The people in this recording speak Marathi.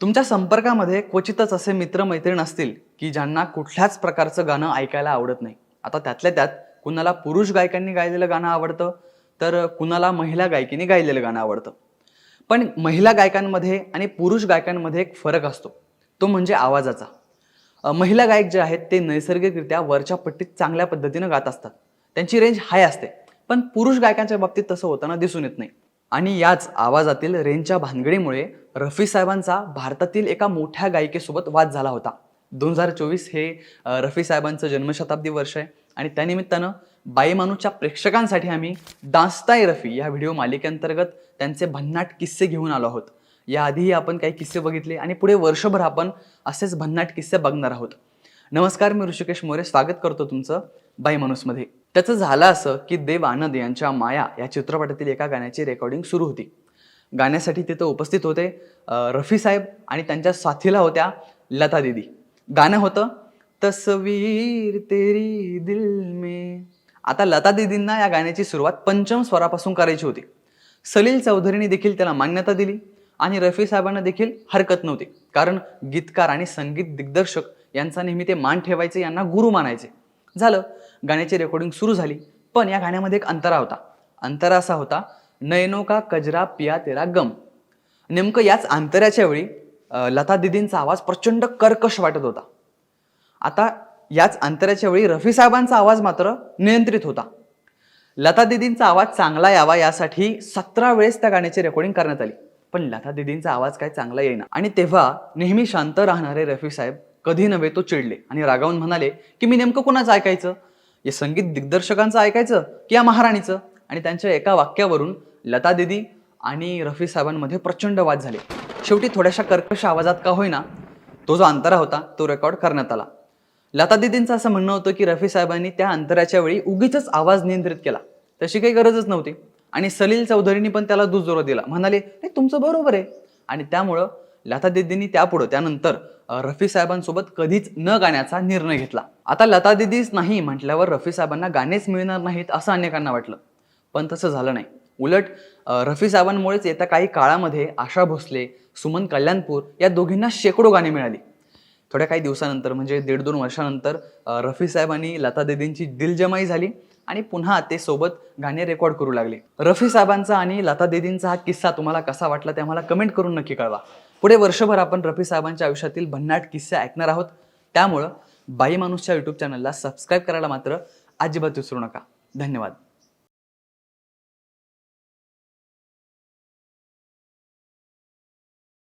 तुमच्या संपर्कामध्ये क्वचितच असे मित्रमैत्रीण असतील की ज्यांना कुठल्याच प्रकारचं गाणं ऐकायला आवडत नाही. आता त्यातल्या त्यात कुणाला पुरुष गायकांनी गायलेलं गाणं आवडतं तर कुणाला महिला गायकीने गायलेलं गाणं आवडतं. पण महिला गायकांमध्ये आणि पुरुष गायकांमध्ये एक फरक असतो. तो म्हणजे आवाजाचा. महिला गायक जे आहेत ते नैसर्गिकरित्या वरच्या पट्टीत चांगल्या पद्धतीनं गात असतात. त्यांची रेंज हाय असते. पण पुरुष गायकांच्या बाबतीत तसं होताना दिसून येत नाही. आणि याच आवाजातील रेंजच्या भानगडीमुळे रफी साहेबांचा भारतातील एका मोठ्या गायिकेसोबत वाद झाला होता. दोन हजार चोवीस हे रफी साहेबांचं जन्मशताब्दी वर्ष आहे आणि त्यानिमित्तानं बाईमानूच्या प्रेक्षकांसाठी आम्ही दास्ताय रफी या व्हिडिओ मालिकेअंतर्गत त्यांचे भन्नाट किस्से घेऊन आलो आहोत. याआधीही आपण काही किस्से बघितले आणि पुढे वर्षभर आपण असेच भन्नाट किस्से बघणार आहोत. नमस्कार मी ऋषिकेश मोरे. स्वागत करतो तुमचं बाई माणूसमध्ये त्याचं झालं असं की देव आनंद यांच्या माया या चित्रपटातील एका गाण्याची रेकॉर्डिंग सुरू होती. गाण्यासाठी तिथं उपस्थित होते रफी साहेब आणि त्यांच्या साथीला होत्या लता दिदी. गाणं होतं तस्वीर तेरी दिल में. आता लता दिदींना या गाण्याची सुरुवात पंचम स्वरापासून करायची होती. सलील चौधरीने देखील त्याला मान्यता दिली आणि रफी साहेबांना देखील हरकत नव्हती. कारण गीतकार आणि संगीत दिग्दर्शक यांचा नेहमी ते मान ठेवायचे यांना गुरु मानायचे. झालं. गाण्याची रेकॉर्डिंग सुरू झाली. पण या गाण्यामध्ये एक अंतरा होता. अंतरा असा होता नयनो का कजरा पिया तेरा गम. नेमकं याच अंतराच्या वेळी लता दिदींचा आवाज प्रचंड कर्कश वाटत होता. आता याच अंतराच्या वेळी रफी साहेबांचा आवाज मात्र नियंत्रित होता. लता दिदींचा आवाज चांगला यावा यासाठी सतरा वेळेस त्या गाण्याची रेकॉर्डिंग करण्यात आली. पण लता दिदींचा आवाज काय चांगला येईना. आणि तेव्हा नेहमी शांत राहणारे रफी साहेब कधी नव्हे तो चिडले. आणि रागावून म्हणाले की मी नेमकं कोणाचं ऐकायचं? या संगीत दिग्दर्शकांचं ऐकायचं की या महाराणीचं? आणि त्यांच्या एका वाक्यावरून लता दिदी आणि रफी साहेबांमध्ये प्रचंड वाद झाले. शेवटी थोड्याशा कर्कश आवाजात का होईना तो जो अंतरा होता तो रेकॉर्ड करण्यात आला. लता दिदींचं असं म्हणणं होतं की रफी साहेबांनी त्या अंतराच्या वेळी उगीच आवाज नियंत्रित केला. तशी काही गरजच नव्हती. आणि सलील चौधरीनी पण त्याला दुजोरा दिला. म्हणाले नाही तुमचं बरोबर आहे. आणि त्यामुळं लता दिदींनी त्यापुढं त्यानंतर रफी साहेबांसोबत कधीच न गाण्याचा निर्णय घेतला. आता लता दिदीच नाही म्हटल्यावर रफी साहेबांना गाणेच मिळणार नाहीत असं अनेकांना वाटलं. पण तसं झालं नाही. उलट रफी साहेबांमुळेच येत्या काही काळामध्ये आशा भोसले सुमन कल्याणपूर या दोघींना शेकडो गाणी मिळाली. थोड्या काही दिवसानंतर म्हणजे दीड दोन वर्षानंतर रफी साहेबांनी लता दिदींची दिलजमाई झाली आणि पुन्हा ते सोबत गाणे रेकॉर्ड करू लागले. रफी साहेबांचा आणि लता दिदींचा हा किस्सा तुम्हाला कसा वाटला ते आम्हाला कमेंट करून नक्की कळवा. पुढे वर्षभर आपण रफी साहेबांच्या आयुष्यातील भन्नाट किस्से ऐकणार आहोत. त्यामुळं बाई माणूसच्या यूट्यूब चॅनलला सबस्क्राईब करायला मात्र अजिबात विसरू नका. धन्यवाद.